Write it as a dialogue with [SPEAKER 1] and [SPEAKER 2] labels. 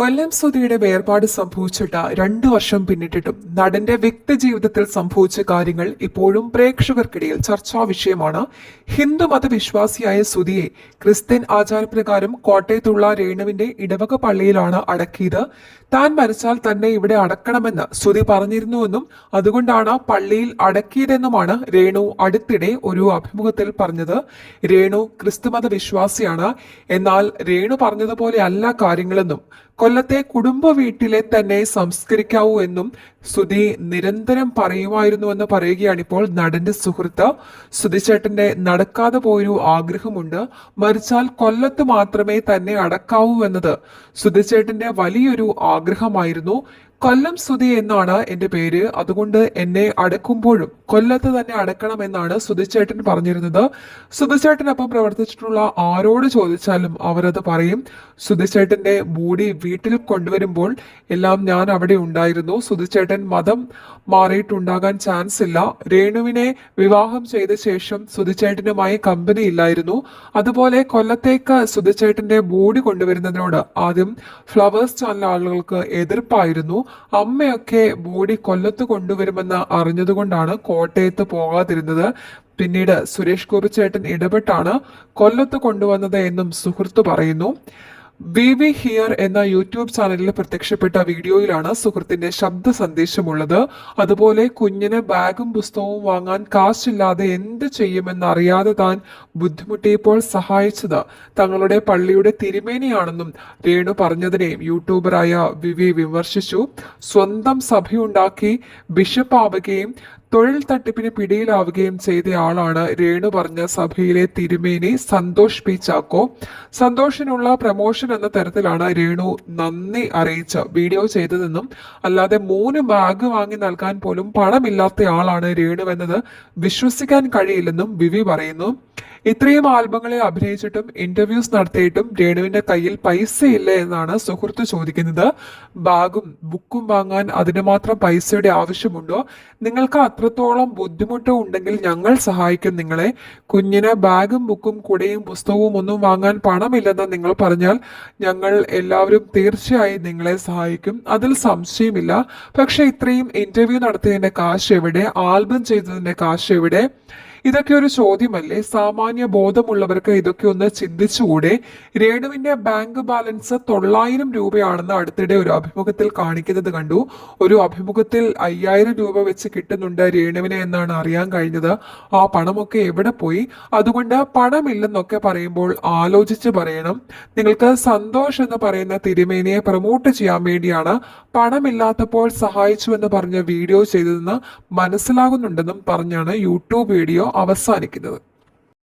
[SPEAKER 1] കൊല്ലം സുധിയുടെ വേർപാട് സംഭവിച്ചിട്ട് രണ്ടു വർഷം പിന്നിട്ടിട്ടും നടന്റെ വ്യക്തി ജീവിതത്തിൽ സംഭവിച്ച കാര്യങ്ങൾ ഇപ്പോഴും പ്രേക്ഷകർക്കിടയിൽ ചർച്ചാ വിഷയമാണ്. ഹിന്ദുമത വിശ്വാസിയായ സുധിയെ ക്രിസ്ത്യൻ ആചാരപ്രകാരം കോട്ടയത്തുള്ള രേണുവിന്റെ ഇടവക പള്ളിയിലാണ് അടക്കിയത്. താൻ മരിച്ചാൽ തന്നെ ഇവിടെ അടക്കണമെന്ന് സുധി പറഞ്ഞിരുന്നുവെന്നും അതുകൊണ്ടാണ് പള്ളിയിൽ അടക്കിയതെന്നുമാണ് രേണു അടുത്തിടെ ഒരു അഭിമുഖത്തിൽ പറഞ്ഞത്. രേണു ക്രിസ്തുമത വിശ്വാസിയാണ് എന്നാൽ രേണു പറഞ്ഞതുപോലെ അല്ല കാര്യങ്ങളെന്നും കൊല്ലത്തെ കുടുംബ വീട്ടിലെ തന്നെ സംസ്കരിക്കാവൂ എന്നും സുധി നിരന്തരം പറയുമായിരുന്നുവെന്ന് പറയുകയാണ് ഇപ്പോൾ നടന്റെ സുഹൃത്ത്. സുധിച്ചേട്ടന്റെ നടക്കാതെ പോയൊരു ആഗ്രഹമുണ്ട്. മരിച്ചാൽ കൊല്ലത്ത് മാത്രമേ തന്നെ അടക്കാവൂ എന്നത് സുധിച്ചേട്ടന്റെ വലിയൊരു ആഗ്രഹമായിരുന്നു. കൊല്ലം സുധി എന്നാണ് എന്റെ പേര്. അതുകൊണ്ട് എന്നെ അടക്കുമ്പോഴും കൊല്ലത്ത് തന്നെ അടക്കണം അടക്കണമെന്നാണ് സുധിച്ചേട്ടൻ പറഞ്ഞിരുന്നത്. സുധിച്ചേട്ടനൊപ്പം പ്രവർത്തിച്ചിട്ടുള്ള ആരോട് ചോദിച്ചാലും അവരത് പറയും. സുധിച്ചേട്ടന്റെ ബോഡി വീട്ടിൽ കൊണ്ടുവരുമ്പോൾ എല്ലാം ഞാൻ അവിടെ ഉണ്ടായിരുന്നു. സുധിച്ചേട്ടൻ മതം മാറിയിട്ടുണ്ടാകാൻ ചാൻസ് ഇല്ല രേണുവിനെ വിവാഹം ചെയ്ത ശേഷം സുധിച്ചേട്ടനുമായി കമ്പനി ഇല്ലായിരുന്നു. അതുപോലെ കൊല്ലത്തേക്ക് സുധിച്ചേട്ടന്റെ ബോഡി കൊണ്ടുവരുന്നതിനോട് ആദ്യം ഫ്ലവേഴ്സ് ചാനൽ ആളുകൾക്ക് എതിർപ്പായിരുന്നു. അമ്മയൊക്കെ ബോഡി കൊല്ലത്ത് കൊണ്ടുവരുമെന്ന് അറിഞ്ഞതുകൊണ്ടാണ് കോട്ടയത്ത് പോകാതിരുന്നത്. പിന്നീട് സുരേഷ് ഗോപി ചേട്ടൻ ഇടപെട്ടാണ് കൊല്ലത്ത് കൊണ്ടുവന്നത് എന്നും സുഹൃത്ത് പറയുന്നു. വി ഹിയർ എന്ന യൂട്യൂബ് ചാനലിൽ പ്രത്യക്ഷപ്പെട്ട വീഡിയോയിലാണ് സുഹൃത്തിന്റെ ശബ്ദ സന്ദേശമുള്ളത്. അതുപോലെ കുഞ്ഞിന് ബാഗും പുസ്തകവും വാങ്ങാൻ കാശില്ലാതെ എന്ത് ചെയ്യുമെന്നറിയാതെ താൻ ബുദ്ധിമുട്ടിയപ്പോൾ സഹായിച്ചത് തങ്ങളുടെ പള്ളിയുടെ തിരുമേനിയാണെന്നും രേണു പറഞ്ഞതിനെയും യൂട്യൂബറായ വിവി വിമർശിച്ചു. സ്വന്തം സഭയുണ്ടാക്കി ബിഷപ്പ് ആവുകയും തൊഴിൽ തട്ടിപ്പിന് പിടിയിലാവുകയും ചെയ്തയാളാണ് രേണു പറഞ്ഞ സഭയിലെ തിരുമേനി സന്തോഷ് പി ചാക്കോ. സന്തോഷിനുള്ള പ്രമോഷൻ എന്ന തരത്തിലാണ് രേണു നന്ദി അറിയിച്ച വീഡിയോ ചെയ്തതെന്നും അല്ലാതെ മൂന്ന് ബാഗ് വാങ്ങി നൽകാൻ പോലും പണമില്ലാത്തയാളാണ് രേണു എന്നത് വിശ്വസിക്കാൻ കഴിയില്ലെന്നും വിവി പറയുന്നു. ഇത്രയും ആൽബങ്ങളിൽ അഭിനയിച്ചിട്ടും ഇന്റർവ്യൂസ് നടത്തിയിട്ടും രേണുവിന്റെ കയ്യിൽ പൈസയില്ല എന്നാണ് സുഹൃത്ത് ചോദിക്കുന്നത്. ബാഗും ബുക്കും വാങ്ങാൻ അതിന് മാത്രം പൈസയുടെ ആവശ്യമുണ്ടോ? നിങ്ങൾക്ക് അത്രത്തോളം ബുദ്ധിമുട്ട് ഉണ്ടെങ്കിൽ ഞങ്ങൾ സഹായിക്കും നിങ്ങളെ. കുഞ്ഞിന് ബാഗും ബുക്കും കുടയും പുസ്തകവും ഒന്നും വാങ്ങാൻ പണമില്ലെന്ന് നിങ്ങൾ പറഞ്ഞാൽ ഞങ്ങൾ എല്ലാവരും തീർച്ചയായും നിങ്ങളെ സഹായിക്കും. അതിൽ സംശയമില്ല. പക്ഷെ ഇത്രയും ഇന്റർവ്യൂ നടത്തിയതിന്റെ കാശ് എവിടെ? ആൽബം ചെയ്തതിന്റെ കാശ് എവിടെ? ഇതൊക്കെ ഒരു ചോദ്യമല്ലേ? സാമാന്യ ബോധമുള്ളവർക്ക് ഇതൊക്കെ ഒന്ന് ചിന്തിച്ചുകൂടെ? രേണുവിന്റെ ബാങ്ക് ബാലൻസ് തൊള്ളായിരം രൂപയാണെന്ന് അടുത്തിടെ ഒരു അഭിമുഖത്തിൽ കാണിക്കുന്നത് കണ്ടു. ഒരു അഭിമുഖത്തിൽ അയ്യായിരം രൂപ വെച്ച് കിട്ടുന്നുണ്ട് രേണുവിനെ എന്നാണ് അറിയാൻ കഴിഞ്ഞത്. ആ പണമൊക്കെ എവിടെ പോയി? അതുകൊണ്ട് പണമില്ലെന്നൊക്കെ പറയുമ്പോൾ ആലോചിച്ച് പറയണം. നിങ്ങൾക്ക് സന്തോഷ് എന്ന് പറയുന്ന തിരുമേനിയെ പ്രൊമോട്ട് ചെയ്യാൻ വേണ്ടിയാണ് പണമില്ലാത്തപ്പോൾ സഹായിച്ചു എന്ന് പറഞ്ഞ വീഡിയോ ചെയ്തതെന്ന് മനസ്സിലാകുന്നുണ്ടെന്നും പറഞ്ഞാണ് യൂട്യൂബ് വീഡിയോ അവസാനിക്കുന്നത്.